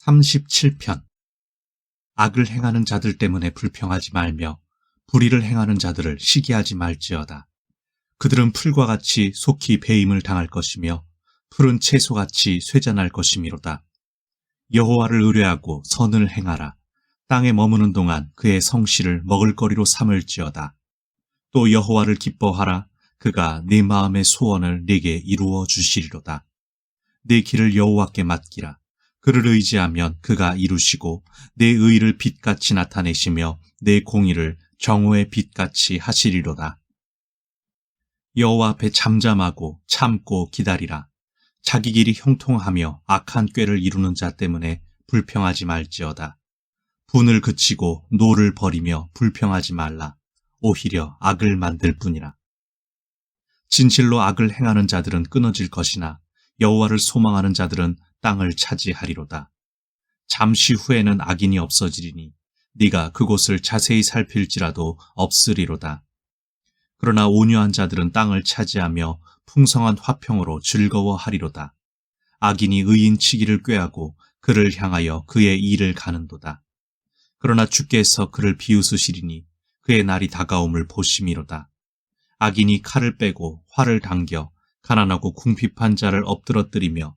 37편 악을 행하는 자들 때문에 불평하지 말며 불의를 행하는 자들을 시기하지 말지어다. 그들은 풀과 같이 속히 배임을 당할 것이며 푸른 채소같이 쇠잔할 것이미로다. 여호와를 의뢰하고 선을 행하라. 땅에 머무는 동안 그의 성실을 먹을거리로 삼을지어다. 또 여호와를 기뻐하라. 그가 네 마음의 소원을 네게 이루어 주시리로다. 네 길을 여호와께 맡기라. 그를 의지하면 그가 이루시고 내 의를 빛같이 나타내시며 내 공의를 정오의 빛같이 하시리로다. 여호와 앞에 잠잠하고 참고 기다리라. 자기 길이 형통하며 악한 꾀를 이루는 자 때문에 불평하지 말지어다. 분을 그치고 노를 버리며 불평하지 말라. 오히려 악을 만들 뿐이라. 진실로 악을 행하는 자들은 끊어질 것이나 여호와를 소망하는 자들은 땅을 차지하리로다. 잠시 후에는 악인이 없어지리니 네가 그곳을 자세히 살필지라도 없으리로다. 그러나 온유한 자들은 땅을 차지하며 풍성한 화평으로 즐거워하리로다. 악인이 의인 치기를 꾀하고 그를 향하여 그의 일을 가는도다. 그러나 주께서 그를 비웃으시리니 그의 날이 다가옴을 보심이로다. 악인이 칼을 빼고 활을 당겨 가난하고 궁핍한 자를 엎드러뜨리며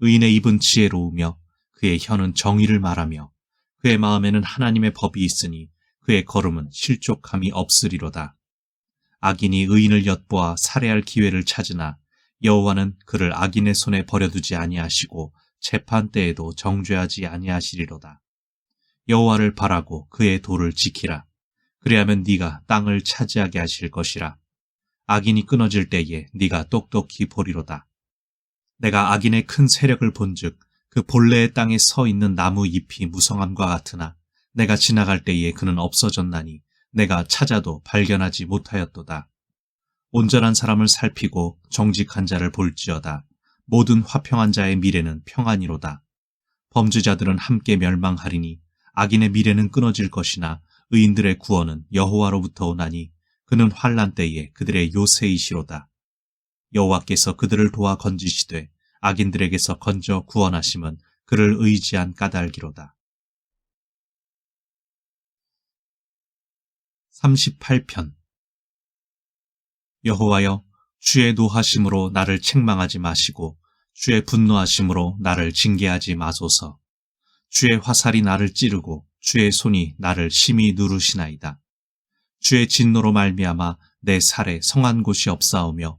의인의 입은 지혜로우며 그의 혀는 정의를 말하며 그의 마음에는 하나님의 법이 있으니 그의 걸음은 실족함이 없으리로다. 악인이 의인을 엿보아 살해할 기회를 찾으나 여호와는 그를 악인의 손에 버려두지 아니하시고 재판 때에도 정죄하지 아니하시리로다. 여호와를 바라고 그의 도를 지키라. 그리하면 네가 땅을 차지하게 하실 것이라. 악인이 끊어질 때에 네가 똑똑히 보리로다. 내가 악인의 큰 세력을 본즉 그 본래의 땅에 서 있는 나무 잎이 무성함과 같으나 내가 지나갈 때에 그는 없어졌나니 내가 찾아도 발견하지 못하였도다. 온전한 사람을 살피고 정직한 자를 볼지어다. 모든 화평한 자의 미래는 평안이로다. 범죄자들은 함께 멸망하리니 악인의 미래는 끊어질 것이나 의인들의 구원은 여호와로부터 오나니 그는 환란 때에 그들의 요새이시로다. 여호와께서 그들을 도와 건지시되 악인들에게서 건져 구원하심은 그를 의지한 까닭이로다. 38편 여호와여 주의 노하심으로 나를 책망하지 마시고 주의 분노하심으로 나를 징계하지 마소서. 주의 화살이 나를 찌르고 주의 손이 나를 심히 누르시나이다. 주의 진노로 말미암아 내 살에 성한 곳이 없사오며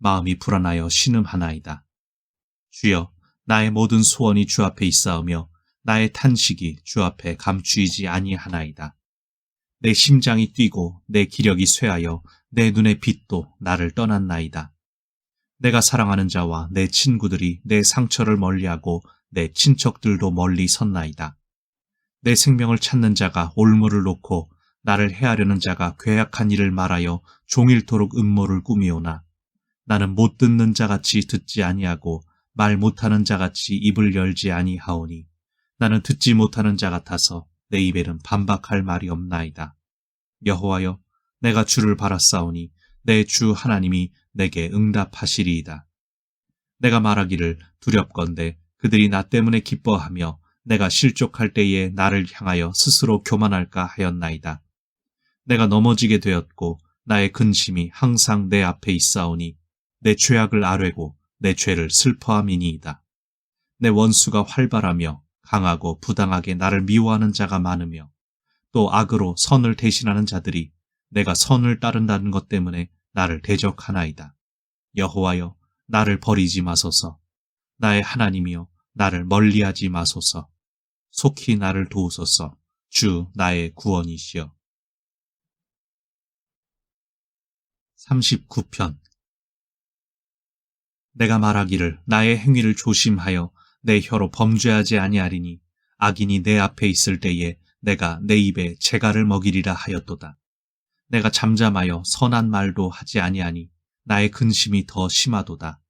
마음이 불안하여 신음하나이다. 주여, 나의 모든 소원이 주 앞에 있사오며 나의 탄식이 주 앞에 감추이지 아니하나이다. 내 심장이 뛰고 내 기력이 쇠하여 내 눈의 빛도 나를 떠났나이다. 내가 사랑하는 자와 내 친구들이 내 상처를 멀리하고 내 친척들도 멀리 섰나이다. 내 생명을 찾는 자가 올무를 놓고 나를 해하려는 자가 괴악한 일을 말하여 종일토록 음모를 꾸미오나 나는 못 듣는 자같이 듣지 아니하고 말 못하는 자같이 입을 열지 아니하오니 나는 듣지 못하는 자 같아서 내 입에는 반박할 말이 없나이다. 여호와여 내가 주를 바라싸우니 내 주 하나님이 내게 응답하시리이다. 내가 말하기를 두렵건대 그들이 나 때문에 기뻐하며 내가 실족할 때에 나를 향하여 스스로 교만할까 하였나이다. 내가 넘어지게 되었고 나의 근심이 항상 내 앞에 있사오니 내 죄악을 아뢰고 내 죄를 슬퍼함이니이다. 내 원수가 활발하며 강하고 부당하게 나를 미워하는 자가 많으며 또 악으로 선을 대신하는 자들이 내가 선을 따른다는 것 때문에 나를 대적하나이다. 여호와여 나를 버리지 마소서. 나의 하나님이여 나를 멀리하지 마소서. 속히 나를 도우소서. 주 나의 구원이시여. 39편 내가 말하기를 나의 행위를 조심하여 내 혀로 범죄하지 아니하리니 악인이 내 앞에 있을 때에 내가 내 입에 재갈을 먹이리라 하였도다. 내가 잠잠하여 선한 말도 하지 아니하니 나의 근심이 더 심하도다.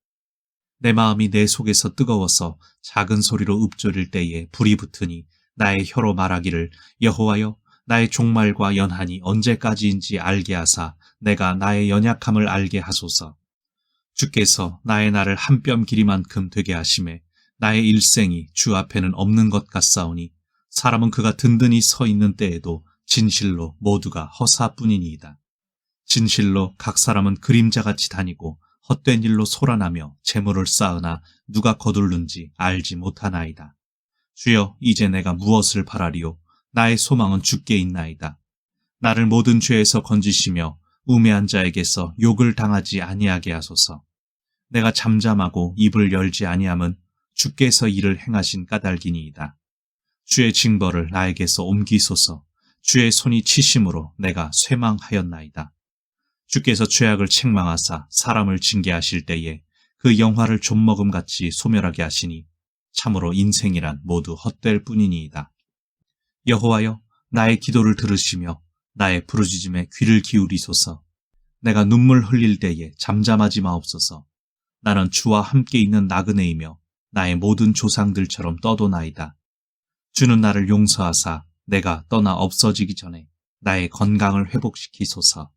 내 마음이 내 속에서 뜨거워서 작은 소리로 읊조릴 때에 불이 붙으니 나의 혀로 말하기를 여호와여 나의 종말과 연한이 언제까지인지 알게 하사 내가 나의 연약함을 알게 하소서. 주께서 나의 날을 한 뼘 길이만큼 되게 하심에 나의 일생이 주 앞에는 없는 것 같사오니 사람은 그가 든든히 서 있는 때에도 진실로 모두가 허사뿐이니이다. 진실로 각 사람은 그림자같이 다니고 헛된 일로 소란하며 재물을 쌓으나 누가 거둘는지 알지 못하나이다. 주여 이제 내가 무엇을 바라리요 나의 소망은 주께 있나이다. 나를 모든 죄에서 건지시며 우매한 자에게서 욕을 당하지 아니하게 하소서. 내가 잠잠하고 입을 열지 아니함은 주께서 이를 행하신 까닭이니이다. 주의 징벌을 나에게서 옮기소서. 주의 손이 치심으로 내가 쇠망하였나이다. 주께서 죄악을 책망하사 사람을 징계하실 때에 그 영화를 좀먹음같이 소멸하게 하시니 참으로 인생이란 모두 헛될 뿐이니이다. 여호와여 나의 기도를 들으시며 나의 부르짖음에 귀를 기울이소서. 내가 눈물 흘릴 때에 잠잠하지 마옵소서. 나는 주와 함께 있는 나그네이며 나의 모든 조상들처럼 떠도나이다. 주는 나를 용서하사 내가 떠나 없어지기 전에 나의 건강을 회복시키소서.